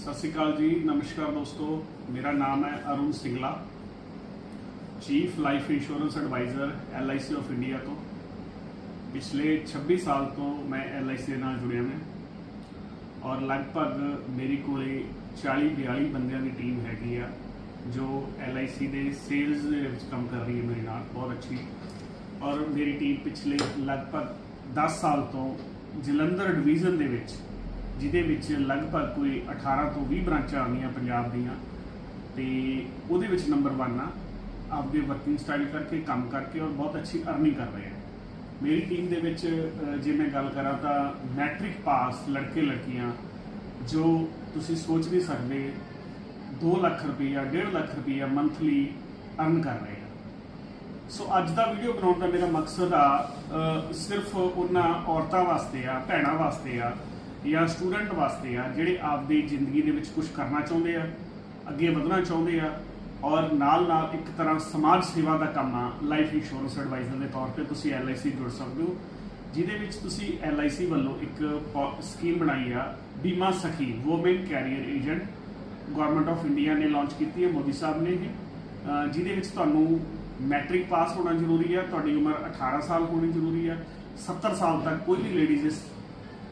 ਸਤਿ ਸ਼੍ਰੀ ਅਕਾਲ ਜੀ, ਨਮਸਕਾਰ ਦੋਸਤੋ। ਮੇਰਾ ਨਾਮ ਹੈ Arun Singla chief life insurance advisor LIC of India ਤੋਂ। ਪਿਛਲੇ 26 ਸਾਲ ਤੋਂ ਮੈਂ LIC ਦੇ ਨਾਲ ਜੁੜਿਆ ਮੈਂ ਔਰ ਲਗਭਗ ਮੇਰੀ ਕੋਲੇ 40 42 ਬੰਦਿਆਂ ਦੀ ਟੀਮ ਹੈਗੀ ਆ, ਜੋ LIC ਦੇ ਸੇਲਸ ਦੇ ਵਿੱਚ ਕੰਮ ਕਰ ਰਹੀ ਹੈ ਮੇਰੇ ਨਾਲ, ਬਹੁਤ ਅੱਛੀ। ਔਰ ਮੇਰੀ ਟੀਮ ਪਿਛਲੇ ਲਗਭਗ 10 ਸਾਲ ਤੋਂ ਜਲੰਧਰ ਡਿਵੀਜ਼ਨ ਦੇ ਵਿੱਚ ਜਿਹਦੇ ਵਿੱਚ ਲਗਭਗ ਕੋਈ 18 ਤੋਂ 20 ਬ੍ਰਾਂਚਾਂ ਆਉਂਦੀਆਂ ਪੰਜਾਬ ਦੀਆਂ ਤੇ ਉਹਦੇ ਵਿੱਚ ਨੰਬਰ 1 ਆ। ਆਪਦੇ ਵਰਕਿੰਗ ਸਟਾਈਲ ਕਰਕੇ, ਕੰਮ ਕਰਕੇ ਔਰ ਬਹੁਤ ਅੱਛੀ ਅਰਨਿੰਗ ਕਰ ਰਹੇ ਆ। ਮੇਰੀ ਟੀਮ ਦੇ ਵਿੱਚ ਜੇ ਮੈਂ ਗੱਲ ਕਰਾਂ ਤਾਂ ਮੈਟ੍ਰਿਕ ਪਾਸ ਲੜਕੇ ਲੜਕੀਆਂ ਜੋ ਤੁਸੀਂ ਸੋਚ ਨਹੀਂ ਸਕਦੇ 2 ਲੱਖ ਰੁਪਈਆ 1.5 ਲੱਖ ਰੁਪਈਆ ਮੰਥਲੀ ਅਰਨ ਕਰ ਰਹੇ ਆ। ਸੋ ਅੱਜ ਦਾ ਵੀਡੀਓ ਬਣਾਉਣ ਦਾ ਮੇਰਾ ਮਕਸਦ ਆ ਸਿਰਫ ਉਹਨਾਂ ਔਰਤਾਂ ਵਾਸਤੇ ਆ, ਭੈਣਾਂ ਵਾਸਤੇ ਆ ਜਾਂ ਸਟੂਡੈਂਟ ਵਾਸਤੇ ਆ, ਜਿਹੜੇ ਆਪਦੀ ਜ਼ਿੰਦਗੀ ਦੇ ਵਿੱਚ ਕੁਝ ਕਰਨਾ ਚਾਹੁੰਦੇ ਆ, ਅੱਗੇ ਵਧਣਾ ਚਾਹੁੰਦੇ ਆ, ਔਰ ਨਾਲ ਨਾਲ ਇੱਕ ਤਰ੍ਹਾਂ ਸਮਾਜ ਸੇਵਾ ਦਾ ਕੰਮ ਆ ਲਾਈਫ ਇੰਸ਼ੋਰੈਂਸ ਐਡਵਾਈਜ਼ਰ ਦੇ ਤੌਰ ਤੇ ਤੁਸੀਂ LIC ਜੁੜ ਸਕਦੇ ਹੋ, ਜਿਹਦੇ ਵਿੱਚ ਤੁਸੀਂ LIC ਵੱਲੋਂ ਇੱਕ ਸਕੀਮ ਬਣਾਈ ਆ, Bima Sakhi woman career agent government of India ਨੇ ਲਾਂਚ ਕੀਤੀ ਹੈ ਮੋਦੀ ਸਾਹਿਬ ਨੇ ਇਹ ਜਿਹਦੇ ਵਿੱਚ ਤੁਹਾਨੂੰ ਮੈਟ੍ਰਿਕ ਪਾਸ ਹੋਣਾ ਜ਼ਰੂਰੀ ਹੈ ਤੁਹਾਡੀ ਉਮਰ 18 ਸਾਲ ਹੋਣੀ ਜ਼ਰੂਰੀ ਹੈ 70 ਸਾਲ ਤੱਕ ਕੋਈ ਵੀ ਲੇਡੀਜ਼ ਇਸ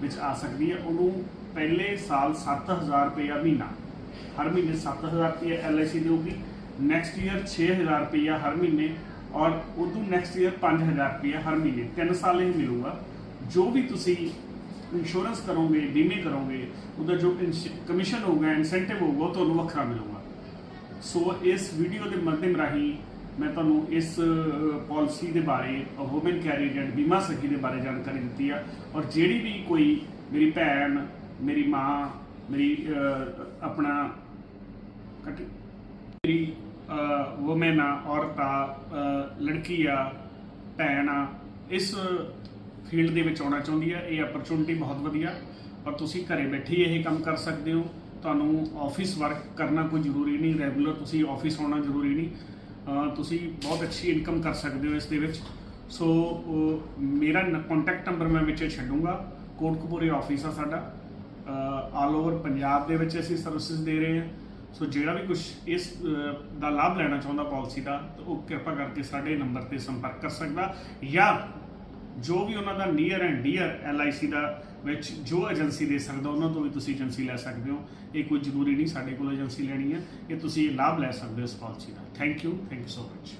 ਵਿੱਚ ਆ ਸਕਦੀ ਹੈ। ਉਹਨੂੰ ਪਹਿਲੇ ਸਾਲ 7000 ਰੁਪਇਆ ਮਹੀਨਾ। ਹਰ ਮਹੀਨੇ 7000 ਰੁਪਇਆ LIC ਦੇਊਗੀ ਨੈਕਸਟ ਈਅਰ 6000 ਰੁਪਇਆ ਹਰ ਮਹੀਨੇ ਔਰ ਉਦੋਂ ਨੈਕਸਟ ਈਅਰ 5000 ਰੁਪਇਆ ਹਰ ਮਹੀਨੇ। 3 ਸਾਲ ਇਹ ਮਿਲੂਗਾ। ਜੋ ਵੀ ਤੁਸੀਂ ਇੰਸ਼ੋਰੈਂਸ ਕਰੋਗੇ, ਬੀਮੇ ਕਰੋਗੇ, ਉਹਦਾ ਜੋ ਕਮਿਸ਼ਨ ਹੋਊਗਾ ਇਨਸੈਂਟਿਵ ਹੋਊਗਾ, ਉਹ ਤੁਹਾਨੂੰ ਵੱਖਰਾ ਮਿਲੂਗਾ। ਸੋ ਇਸ ਵੀਡੀਓ ਦੇ ਮਾਧਿਅਮ ਰਾਹੀਂ ਮੈਂ ਤੁਹਾਨੂੰ ਇਸ ਪਾਲਿਸੀ ਦੇ ਬਾਰੇ ਵੂਮਨ ਕੈਰੀਅਰ ਬੀਮਾ ਸਖੀ ਦੇ ਬਾਰੇ ਜਾਣਕਾਰੀ ਦਿੱਤੀ ਆ। ਔਰ ਜਿਹੜੀ ਵੀ ਕੋਈ ਮੇਰੀ ਭੈਣ, ਮੇਰੀ ਮਾਂ, ਮੇਰੀ ਆਪਣਾ ਮੇਰੀ ਵੂਮਨ ਆ, ਔਰਤ ਆ ਲੜਕੀ ਆ, ਭੈਣ ਆ, ਇਸ ਫੀਲਡ ਦੇ ਵਿੱਚ ਆਉਣਾ ਚਾਹੁੰਦੀ ਆ। ਇਹ ਅਪਰਚੂਨਿਟੀ ਬਹੁਤ ਵਧੀਆ। ਔਰ ਤੁਸੀਂ ਘਰੇ ਬੈਠੇ ਹੀ ਇਹ ਕੰਮ ਕਰ ਸਕਦੇ ਹੋ। ਤੁਹਾਨੂੰ ਆਫਿਸ ਵਰਕ ਕਰਨਾ ਕੋਈ ਜ਼ਰੂਰੀ ਨਹੀਂ। ਰੈਗੂਲਰ ਤੁਸੀਂ ਆਫਿਸ ਆਉਣਾ ਜ਼ਰੂਰੀ ਨਹੀਂ। ਤੁਸੀਂ ਬਹੁਤ ਅੱਛੀ ਇਨਕਮ ਕਰ ਸਕਦੇ ਹੋ ਇਸ ਦੇ ਵਿੱਚ। ਸੋ ਉਹ ਮੇਰਾ ਕੰਟੈਕਟ ਨੰਬਰ ਮੈਂ ਵਿੱਚ ਛੱਡੂੰਗਾ। ਕੋਟਕਪੂਰੇ ਆਫਿਸ ਆ ਸਾਡਾ। ਆਲ ਓਵਰ ਪੰਜਾਬ ਦੇ ਵਿੱਚ ਅਸੀਂ ਸਰਵਿਸਿਜ਼ ਦੇ ਰਹੇ ਹਾਂ। ਸੋ ਜਿਹੜਾ ਵੀ ਕੁਝ ਇਸ ਦਾ ਲਾਭ ਲੈਣਾ ਚਾਹੁੰਦਾ ਪਾਲਿਸੀ ਦਾ, ਤਾਂ ਉਹ ਕਿਰਪਾ ਕਰਕੇ ਸਾਡੇ ਨੰਬਰ ਤੇ ਸੰਪਰਕ ਕਰ ਸਕਦਾ। ਜਾਂ ਜੋ ਵੀ ਉਹਨਾਂ ਦਾ ਨੀਅਰ ਐਂਡ ਡੀਅਰ LIC ਦਾ ਵਿੱਚ ਜੋ ਏਜੰਸੀ ਦੇ ਸਕਦਾ, ਉਹਨਾਂ ਤੋਂ ਵੀ ਤੁਸੀਂ ਏਜੰਸੀ ਲੈ ਸਕਦੇ ਹੋ। ਇਹ ਕੋਈ ਜ਼ਰੂਰੀ ਨਹੀਂ, ਸਾਡੇ ਕੋਲ ਏਜੰਸੀ ਲੈਣੀ ਹੈ। ਇਹ ਤੁਸੀਂ ਇਹ ਲਾਭ ਲੈ ਸਕਦੇ ਹੋ ਇਸ policy the thank you thank you so much